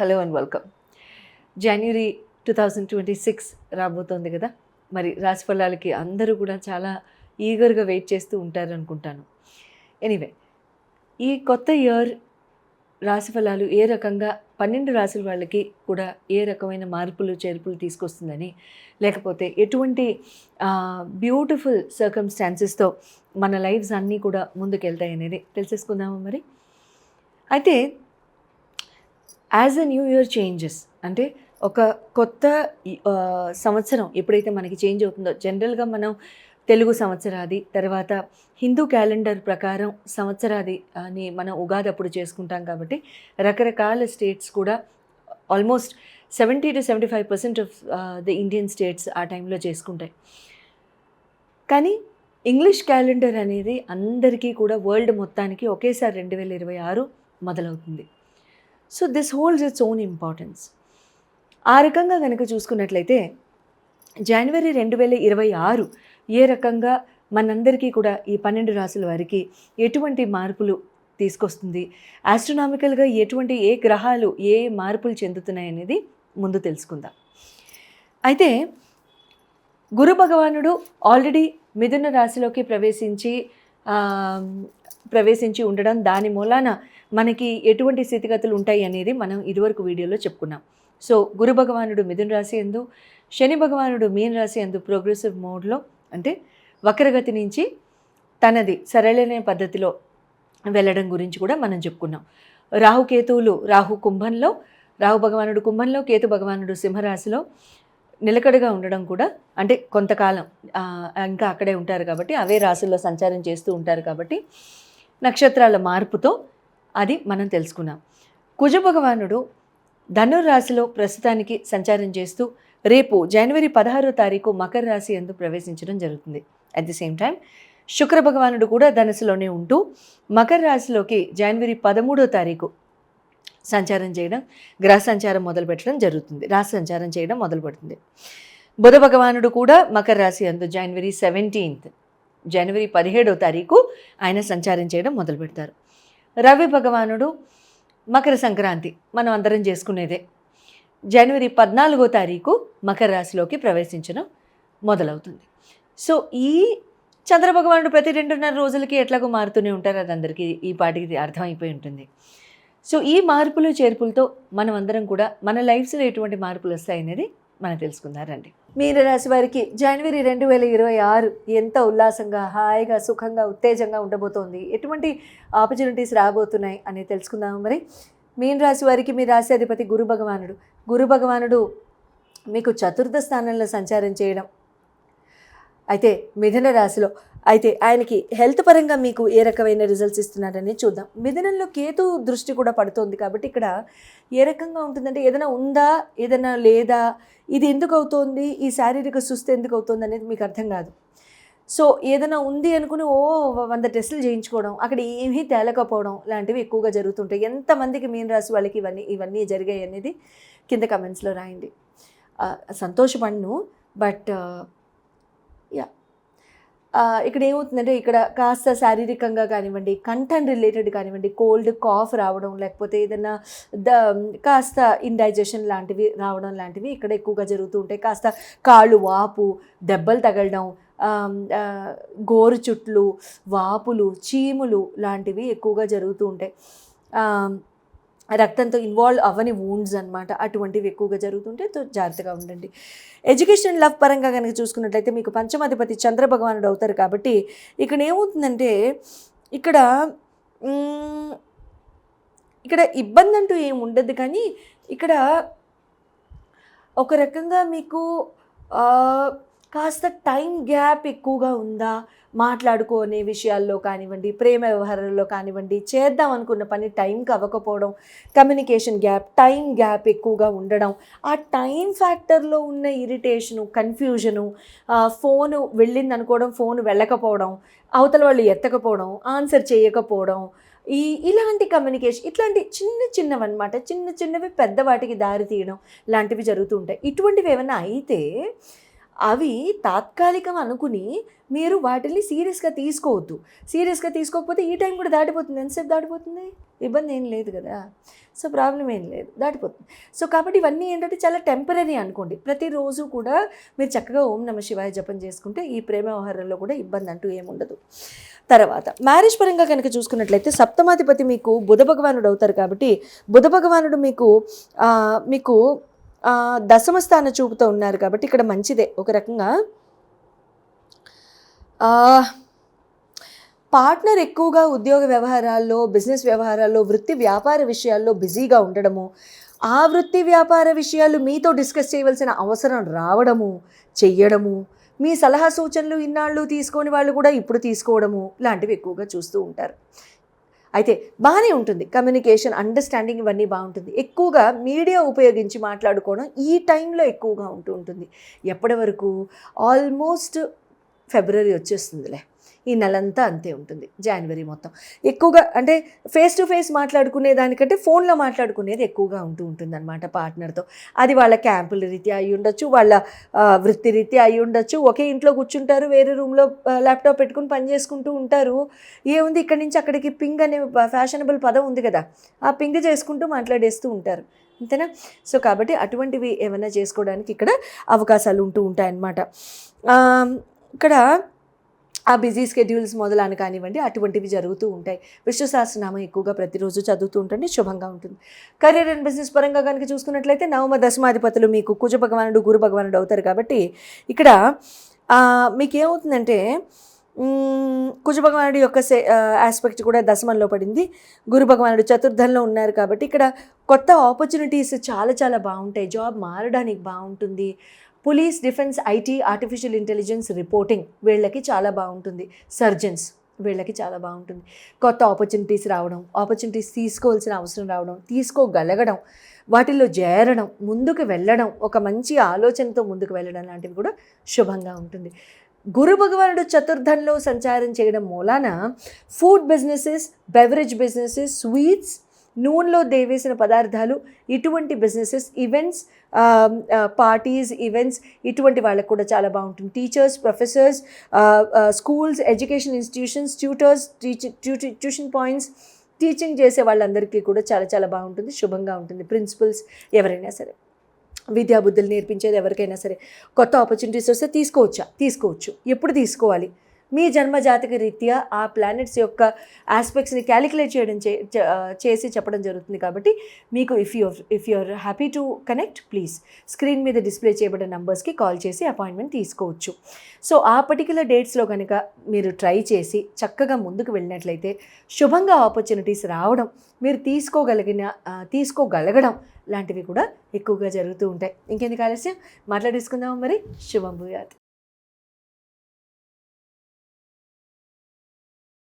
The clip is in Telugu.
Hello and welcome. January two thousand twenty six రాబోతోంది కదా? మరి రాశి ఫలాలకి అందరూ కూడా చాలా ఈగర్గా వెయిట్ చేస్తూ ఉంటారు అనుకుంటాను. ఎనీవే ఈ కొత్త ఇయర్ రాశి ఫలాలు ఏ రకంగా పన్నెండు రాశుల వాళ్ళకి కూడా ఏ రకమైన మార్పులు చేర్పులు తీసుకొస్తుందని లేకపోతే ఎటువంటి బ్యూటిఫుల్ సర్కమ్స్టాన్సెస్తో మన లైఫ్స్ అన్నీ కూడా ముందుకెళ్తాయి అనేది తెలిసేసుకుందామా మరి? అయితే as a new year changes అంటే ఒక కొత్త సంవత్సరం ఎప్పుడైతే మనకి చేంజ్ అవుతుందో జనరల్గా మనం తెలుగు సంవత్సరాది తర్వాత హిందూ క్యాలెండర్ ప్రకారం సంవత్సరాది అని మనం ఉగాది అప్పుడు చేసుకుంటాం కాబట్టి రకరకాల స్టేట్స్ కూడా almost seventy two seventy five percent of the Indian states ఆ టైంలో చేసుకుంటాయి. కానీ ఇంగ్లీష్ క్యాలెండర్ అనేది అందరికీ కూడా వరల్డ్ మొత్తానికి ఒకేసారి రెండు వేల ఇరవై ఆరు మొదలవుతుంది. So this holds its own importance. ఆ రకంగా కనుక చూసుకున్నట్లయితే జనవరి రెండు వేల ఇరవై ఆరు ఏ రకంగా మనందరికీ కూడా ఈ పన్నెండు రాసుల వారికి ఎటువంటి మార్పులు తీసుకొస్తుంది? ఆస్ట్రనామికల్గా ఎటువంటి ఏ గ్రహాలు ఏ మార్పులు చెందుతున్నాయి అనేది ముందు తెలుసుకుందాం. అయితే గురు భగవానుడు ఆల్రెడీ మిథున రాశిలోకి ప్రవేశించి ప్రవేశించి ఉండడం దాని మూలాన మనకి ఎటువంటి స్థితిగతులు ఉంటాయి అనేది మనం ఇదివరకు వీడియోలో చెప్పుకున్నాం. సో గురు భగవానుడు మిథున రాశి ఎందు శని భగవానుడు మీన రాశి ఎందు ప్రోగ్రెసివ్ మోడ్లో అంటే వక్రగతి నుంచి తనది సరళైన పద్ధతిలో వెళ్ళడం గురించి కూడా మనం చెప్పుకున్నాం. రాహుకేతువులు రాహు కుంభంలో రాహు భగవానుడు కుంభంలో కేతు భగవానుడు సింహరాశిలో నిలకడగా ఉండడం కూడా అంటే కొంతకాలం ఇంకా అక్కడే ఉంటారు కాబట్టి అవే రాశుల్లో సంచారం చేస్తూ ఉంటారు కాబట్టి నక్షత్రాల మార్పుతో అది మనం తెలుసుకున్నాం. కుజ భగవానుడు ధనుర్రాశిలో ప్రస్తుతానికి సంచారం చేస్తూ రేపు జనవరి పదహారో తారీఖు మకర రాశి ఎందు ప్రవేశించడం జరుగుతుంది. అట్ ది సేమ్ టైం శుక్ర భగవానుడు కూడా ధనుసులోనే ఉంటూ మకర రాశిలోకి జనవరి పదమూడో తారీఖు సంచారం చేయడం గ్రహ సంచారం మొదలు పెట్టడం జరుగుతుంది. రాశి సంచారం చేయడం మొదలు పెడుతుంది. బుధ భగవానుడు కూడా మకర రాశి అందు జనవరి సెవెంటీన్త్ జనవరి పదిహేడో తారీఖు ఆయన సంచారం చేయడం మొదలు పెడతారు. రవి భగవానుడు మకర సంక్రాంతి మనం అందరం చేసుకునేదే. జనవరి పద్నాలుగో తారీఖు మకర రాశిలోకి ప్రవేశించడం మొదలవుతుంది. సో ఈ చంద్రభగవానుడు ప్రతి రెండున్నర రోజులకి ఎట్లాగో మారుతూనే ఉంటారు అది అందరికీ ఈ పాటికి అర్థమైపోయి ఉంటుంది. సో ఈ మార్పులు చేర్పులతో మనం అందరం కూడా మన లైఫ్స్లో ఎటువంటి మార్పులు వస్తాయనేది మనం తెలుసుకున్నారండి మీనరాశి వారికి జనవరి రెండు వేల ఇరవై ఆరు ఎంత ఉల్లాసంగా హాయిగా సుఖంగా ఉత్తేజంగా ఉండబోతోంది? ఎటువంటి ఆపర్చునిటీస్ రాబోతున్నాయి అని తెలుసుకుందాము మరి. మీనరాశి వారికి మీ రాశి అధిపతి గురు భగవానుడు. గురు భగవానుడు మీకు చతుర్థ స్థానంలో సంచారం చేయడం అయితే మిథున రాశిలో అయితే ఆయనకి హెల్త్ పరంగా మీకు ఏ రకమైన రిజల్ట్స్ ఇస్తున్నారని చూద్దాం. మిథునంలో కేతు దృష్టి కూడా పడుతోంది కాబట్టి ఇక్కడ ఏ రకంగా ఉంటుందంటే ఏదైనా ఉందా ఏదైనా లేదా ఇది ఎందుకు అవుతోంది ఈ శారీరక సుస్థి ఎందుకు అవుతుంది అనేది మీకు అర్థం కాదు. సో ఏదైనా ఉంది అనుకుని ఓ వంద టెస్టులు చేయించుకోవడం అక్కడ ఏమీ తేలకపోవడం లాంటివి ఎక్కువగా జరుగుతుంటాయి. ఎంతమందికి మీన రాశి వాళ్ళకి ఇవన్నీ ఇవన్నీ జరిగాయి అనేది కింద కమెంట్స్లో రాయండి. ఆ, బట్ ఇక్కడ ఏమవుతుందంటే ఇక్కడ కాస్త శారీరకంగా కానివ్వండి కంటెంట్ రిలేటెడ్ కానివ్వండి కోల్డ్ కాఫ్ రావడం లేకపోతే ఏదైనా ద కాస్త ఇండైజెషన్ లాంటివి రావడం లాంటివి ఇక్కడ ఎక్కువగా జరుగుతూ ఉంటాయి. కాస్త కాళ్ళు వాపు దెబ్బలు తగలడం గోరు చుట్లు వాపులు చీములు లాంటివి ఎక్కువగా జరుగుతూ ఉంటాయి. రక్తంతో ఇన్వాల్వ్ అవ్వని వూండ్స్ అనమాట అటువంటివి ఎక్కువగా జరుగుతుంటే జాగ్రత్తగా ఉండండి. ఎడ్యుకేషన్ లవ్ పరంగా కనుక చూసుకున్నట్లయితే మీకు పంచమాధిపతి చంద్ర భగవానుడు అవుతారు కాబట్టి ఇక్కడ ఏమవుతుందంటే ఇక్కడ ఇక్కడ ఇబ్బంది అంటూ ఏం ఉండదు కానీ ఇక్కడ ఒక రకంగా మీకు కాస్త టైం గ్యాప్ ఎక్కువగా ఉందా? మాట్లాడుకునే విషయాల్లో కానివ్వండి ప్రేమ వ్యవహారాల్లో కానివ్వండి చేద్దాం అనుకున్న పని టైంకి అవ్వకపోవడం కమ్యూనికేషన్ గ్యాప్ టైం గ్యాప్ ఎక్కువగా ఉండడం ఆ టైం ఫ్యాక్టర్లో ఉన్న ఇరిటేషను కన్ఫ్యూజను ఫోను వెళ్ళింది అనుకోవడం ఫోన్ వెళ్ళకపోవడం అవతల వాళ్ళు ఎత్తకపోవడం ఆన్సర్ చేయకపోవడం ఈ ఇలాంటి కమ్యూనికేషన్ ఇట్లాంటి చిన్న చిన్నవి అనమాట చిన్న చిన్నవి పెద్దవాటికి దారి తీయడం లాంటివి జరుగుతూ ఉంటాయి. ఇటువంటివి ఏమైనా అయితే అవి తాత్కాలికం అనుకుని మీరు వాటిని సీరియస్గా తీసుకోవద్దు. సీరియస్గా తీసుకోకపోతే ఈ టైం కూడా దాటిపోతుంది. ఎంతసేపు దాటిపోతుంది? ఇబ్బంది ఏం లేదు కదా. సో ప్రాబ్లం ఏం లేదు. దాటిపోతుంది. సో కాబట్టి ఇవన్నీ ఏంటంటే చాలా టెంపరీ అనుకోండి. ప్రతిరోజు కూడా మీరు చక్కగా ఓం నమ శివాయ జపం చేసుకుంటే ఈ ప్రేమ వ్యవహారంలో కూడా ఇబ్బంది అంటూ ఏముండదు తర్వాత మ్యారేజ్ పరంగా కనుక చూసుకున్నట్లయితే సప్తమాధిపతి మీకు బుధ భగవానుడు అవుతారు కాబట్టి బుధ భగవానుడు మీకు మీకు దశమస్థాన దశమ స్థాన చూపుతో ఉన్నారు కాబట్టి ఇక్కడ మంచిదే. ఒక రకంగా పార్ట్నర్ ఎక్కువగా ఉద్యోగ వ్యవహారాల్లో బిజినెస్ వ్యవహారాల్లో వృత్తి వ్యాపార విషయాల్లో బిజీగా ఉండడము ఆ వృత్తి వ్యాపార విషయాలు మీతో డిస్కస్ చేయవలసిన అవసరం రావడము చెయ్యడము మీ సలహా సూచనలు ఇన్నాళ్ళు తీసుకొని వాళ్ళు కూడా ఇప్పుడు తీసుకోవడము లాంటివి ఎక్కువగా చూస్తూ ఉంటారు. అయితే బాగానే ఉంటుంది. కమ్యూనికేషన్ అండర్స్టాండింగ్ ఇవన్నీ బాగుంటుంది. ఎక్కువగా మీడియా ఉపయోగించి మాట్లాడుకోవడం ఈ టైంలో ఎక్కువగా ఉంటూ ఉంటుంది. ఎప్పటి వరకు? ఆల్మోస్ట్ ఫిబ్రవరి వచ్చేస్తుందిలే. ఈ నెలంతా అంతే ఉంటుంది జనవరి మొత్తం. ఎక్కువగా అంటే ఫేస్ టు ఫేస్ మాట్లాడుకునే దానికంటే ఫోన్లో మాట్లాడుకునేది ఎక్కువగా ఉంటూ ఉంటుంది అనమాట పార్ట్నర్తో అది వాళ్ళ క్యాంపుల రీత్యా అయి ఉండొచ్చు వాళ్ళ వృత్తి రీత్యా అయి ఉండొచ్చు. ఒకే ఇంట్లో కూర్చుంటారు వేరే రూమ్లో ల్యాప్టాప్ పెట్టుకుని పని చేసుకుంటూ ఉంటారు. ఏముంది ఇక్కడి నుంచి అక్కడికి పింగ్ అనే ఫ్యాషనబుల్ పదం ఉంది కదా ఆ పింగ్ చేసుకుంటూ మాట్లాడేస్తూ ఉంటారు. అంతేనా? సో కాబట్టి అటువంటివి ఏమైనా చేసుకోవడానికి ఇక్కడ అవకాశాలు ఉంటూ ఉంటాయన్నమాట. ఇక్కడ ఆ బిజీ స్కెడ్యూల్స్ మొదలని కానివ్వండి అటువంటివి జరుగుతూ ఉంటాయి. విష్ణు సహస్రనామం ఎక్కువగా ప్రతిరోజు చదువుతూ ఉంటుంది శుభంగా ఉంటుంది. కెరీర్ అండ్ బిజినెస్ పరంగా కనుక చూసుకున్నట్లయితే నవమ దశమాధిపతులు మీకు కుజ భగవానుడు గురు భగవానుడు అవుతారు కాబట్టి ఇక్కడ మీకేమవుతుందంటే మీకు ఏమవుతుందంటే కుజ భగవానుడి యొక్క ఆస్పెక్ట్ కూడా దశమంలో పడింది. గురు భగవానుడు చతుర్థంలో ఉన్నారు కాబట్టి ఇక్కడ కొత్త ఆపర్చునిటీస్ చాలా చాలా బాగుంటాయి. జాబ్ మారడానికి బాగుంటుంది. Police defence IT artificial intelligence reporting వీళ్ళకి చాలా బాగుంటుంది. సర్జన్స్ వీళ్ళకి చాలా బాగుంటుంది. కొత్త ఆపర్చునిటీస్ రావడం ఆపర్చునిటీస్ తీసుకోవాల్సిన అవసరం రావడం తీసుకోగలగడం వాటిల్లో చేరడం ముందుకు వెళ్ళడం ఒక మంచి ఆలోచనతో ముందుకు వెళ్ళడం లాంటివి కూడా శుభంగా ఉంటుంది. గురు భగవానుడు చతుర్థంలో సంచారం చేయడం మూలాన food businesses beverage businesses sweets నూనెలో దేవేసిన పదార్థాలు ఇటువంటి బిజినెసెస్ ఈవెంట్స్ పార్టీస్ ఈవెంట్స్ ఇటువంటి వాళ్ళకు కూడా చాలా బాగుంటుంది. Teachers professors schools education institutions tutors tuition points teaching చేసే వాళ్ళందరికీ కూడా చాలా చాలా బాగుంటుంది శుభంగా ఉంటుంది. ప్రిన్సిపల్స్ ఎవరైనా సరే విద్యాబుద్ధులు నేర్పించేది ఎవరికైనా సరే కొత్త ఆపర్చునిటీస్ వస్తే తీసుకోవచ్చా? తీసుకోవచ్చు. ఎప్పుడు తీసుకోవాలి? మీ జన్మజాతక రీత్యా ఆ ప్లానెట్స్ యొక్క ఆస్పెక్ట్స్ని క్యాలిక్యులేట్ చేయడం చే చేసి చెప్పడం జరుగుతుంది కాబట్టి మీకు if you if you're happy to connect please screen మీద డిస్ప్లే చేయబడిన నంబర్స్కి కాల్ చేసి అపాయింట్మెంట్ తీసుకోవచ్చు. సో ఆ పర్టికులర్ డేట్స్లో కనుక మీరు ట్రై చేసి చక్కగా ముందుకు వెళ్ళినట్లయితే శుభంగా ఆపర్చునిటీస్ రావడం మీరు తీసుకోగలిగిన తీసుకోగలగడం లాంటివి కూడా ఎక్కువగా జరుగుతూ ఉంటాయి. ఇంకెందుకు ఆలస్యం? మాట్లాడేసుకుందాం మరి. శుభం భూయాత్.